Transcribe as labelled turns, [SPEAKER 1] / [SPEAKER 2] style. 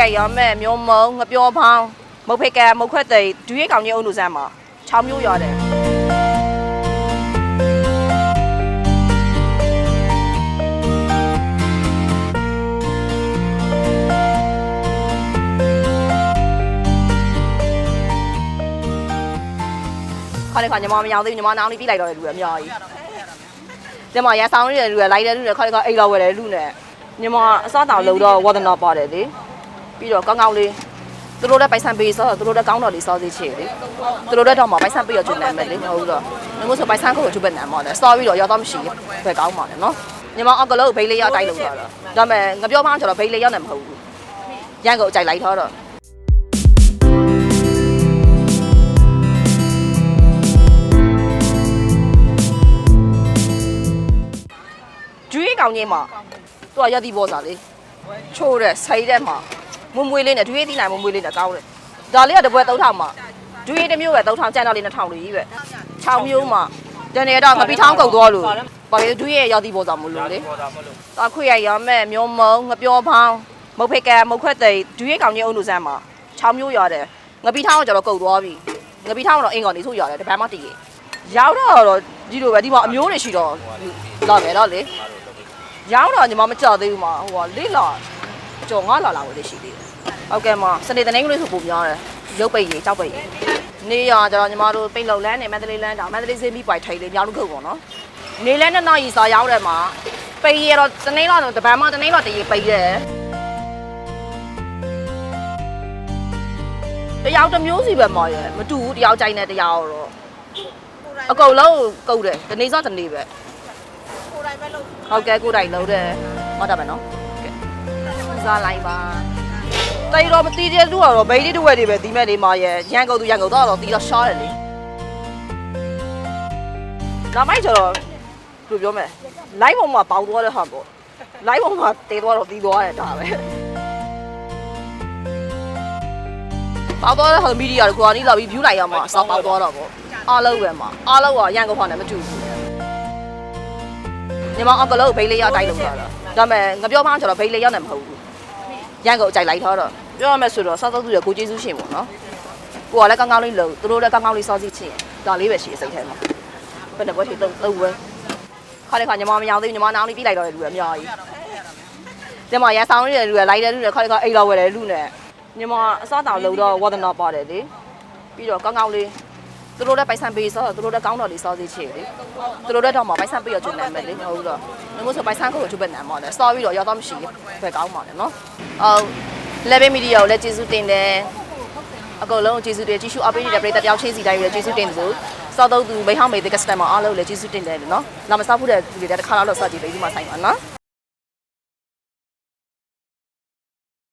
[SPEAKER 1] ရရမဲ့မျိုးမုံငပြောဖောင်းမုတ်ဖိတ်ကမုတ်ခွက်သိဒူရိကောင်ကြီးအုံလူစမ်းမှာ6မျိုးရတယ်ခါလေခါညီမမရောက်သေးဘူးညီမနောင်လေးပြီးလိုက်တော့တယ်လူတွေအများကြီးညီမရန်ဆောင်နေတဲ့လူတွေလိုက်တဲ့လူတွေခါလေခါအိတ်လောက်ဝယ်တဲ့လူနဲ့ညီမအစားတောင်လုံတော့ဝဒနာပါတယ်လေ ပြီးတော့ကောင်းကောင်းလေးသူတို့လည်းပိုက်ဆံပေးစောသူတို့လည်းကောင်းတော်လေးစောစီချေလေသူတို့လည်းတော့မှပိုက်ဆံပေးရချင်တယ်မယ်လေမဟုတ်ဘူးတော့ငါမို့ဆိုပိုက်ဆံကိုချွတ်ပက်နေမှာလေစောပြီးတော့ရောက်တော့မရှိဘယ်ကောင်းပါလဲနော်ညီမအကလို့ဘိတ်လေးရောက်တိုက်လို့တော့ဒါပေမဲ့ငါပြောမှကျတော့ဘိတ်လေးရောက်နေမဟုတ်ဘူးရန်ကုန်အကြိုက်လိုက်တော့တော့ကျွေးကောင်ကြီးမှာသူကရသည်ပေါ်စားလေးချိုးတဲ့ဆိတ်တဲ့မှာ မွမွေးလေးနဲ့ကျွေးသီးနိုင်မွမွေးလေးနဲ့ကောင်းတယ်ဒါလေးကတပွဲ3000မှာကျွေးတစ်မျိုးပဲ3000ကျန်တော့လေး2000လေးကြီးပဲ6မျိုးမှာတနေ့တော့ငပိထောင်းကုတ်သွားလို့ဘာလို့ကျွေးရဲ့ရသည်ပေါ်စားမလို့လေတာခွေရရမဲ့မျိုးမုံငပြောဖောင်းမုတ်ဖိတ်ကမုတ်ခွက်သိကျွေးကောင်ကြီးအုံလူစမ်းမှာ6မျိုးရတယ်ငပိထောင်းကကျတော့ကုတ်သွားပြီငပိထောင်းကတော့အင်ကောင်နေဆိုရတယ်တပန်းမတည်ရောက်တော့ဒီလိုပဲဒီမှာအမျိုးတွေရှိတော့လာမယ်တော့လေရောင်းတော့ညီမမကြောက်သေးဘူးမဟိုကလေးလာ ကြော်ငါလာလာဝယ်လေးရှိသေးတယ်ဟုတ်ကဲ့မစနေတနင်္ဂနွေဆိုပုံများတယ်ရုပ်ပိတ်ရေကြောက်ပိတ်ရေနေရကျတော့ညီမတို့ပိတ်လုံလန်းနေမန္တလေးလန်းတောင်မန္တလေးစေးပြီးပွိုက်ထိုင်လေးညောင်းလို့ခုတ်ပေါ့နော်နေလဲနှစ်နောက်ရီစာရောက်တယ်မှာပိတ်ရတော့တနေ့တော့တပန်းမတနေ့တော့တရေပိတ်တယ်တယောက်တစ်မျိုးစီပဲမော်ရယ်မတူဘူးတယောက်ကြိုက်နေတယောက်တော့အကုန်လုံးကုတ်တယ်တနေ့စောတနေ့ပဲဟုတ်ကဲ့ကိုယ်တိုင်လုံးတယ်ဟုတ်တယ်မယ်နော်ကဲပူ စားလိုက်ပါတိတ်တော့မတီးတဲ့လူကတော့ဘိန်းလေးတစ်ဝက်တွေပဲတီးမဲ့လေးမရဲ့ရန်ကုန်သူရန်ကုန်တော့တော့တီးတော့ရှားတယ်လေဒါမိုက်ကျတော့ဘယ်လိုပြောမလဲ live ပေါ်မှာပေါက်သွားတဲ့ဟာပေါ့ live ပေါ်မှာတေးသွားတော့တီးသွားတယ်ဒါပဲပေါက်သွားတဲ့ဟာမီဒီယာကိုကနီးလာပြီး view လိုက်ရမှာအစားပေါက်သွားတော့ပေါ့အားလုံးပဲမှာအားလုံးကရန်ကုန်ဟာနဲ့မတူဘူးညီမအကလို့ဘိတ်လေးရောက်တိုက်လို့တော့ဒါပေမဲ့ငါပြောမှကျတော့ဘိတ်လေးရောက်နေမဟုတ်ဘူး ရန်ကုန်အကြိုက်လိုက်တော့တော့ပြောရမယ်ဆိုတော့စောစောသူရကိုကျေးဇူးရှင်ပေါ့နော်ကိုကလည်းကောင်းကောင်းလေးလုံသူတို့လည်းကောင်းကောင်းလေးစောစီချင်းဒါလေးပဲရှိစိတ်ထဲမှာဘယ်နဲ့ဘွဲရှိတော့တော့ဝဲခါလေခါညီမမရောက်သေးဘူးညီမနောင်လေးပြီးလိုက်တော့တယ်လူတွေအများကြီးညီမရန်ဆောင်နေတဲ့လူတွေလိုက်တဲ့လူတွေခါလေခါအိတ်လောက်ဝယ်တဲ့လူနဲ့ညီမအစားတောင်လုံတော့ဝဒနာပါတယ်လေပြီးတော့ကောင်းကောင်းလေး သူတို့လည်းပိုက်ဆံပေးစောသူတို့လည်းကောင်းတော်လေးစောစီချင်းလေသူတို့လည်းတော့မှပိုက်ဆံပေးရချင်တယ်မယ်လေမဟုတ်ဘူးတော့ငါမို့ဆိုပိုက်ဆန်းကိုချွတ်ပက်နေမှာလေစောပြီးတော့ရောက်တော့မရှိဘယ်ကောင်းပါလဲနော်အော် level media ကိုလည်းကျေးဇူးတင်တယ်အကုန်လုံးကျေးဇူးတင်ကြည့်ရှုအားပေးနေတဲ့ပရိသတ်တယောက်ချင်းစီတိုင်းလည်းကျေးဇူးတင်တယ်လို့စောတော့သူမိဟောင်းမေတဲ့ customer အားလုံးလည်းကျေးဇူးတင်တယ်လို့နော်လာမစောက်ဖို့တဲ့လူတွေတစ်ခါတော့စောကြည့်ပေးဒီမှာဆိုင်ပါနော်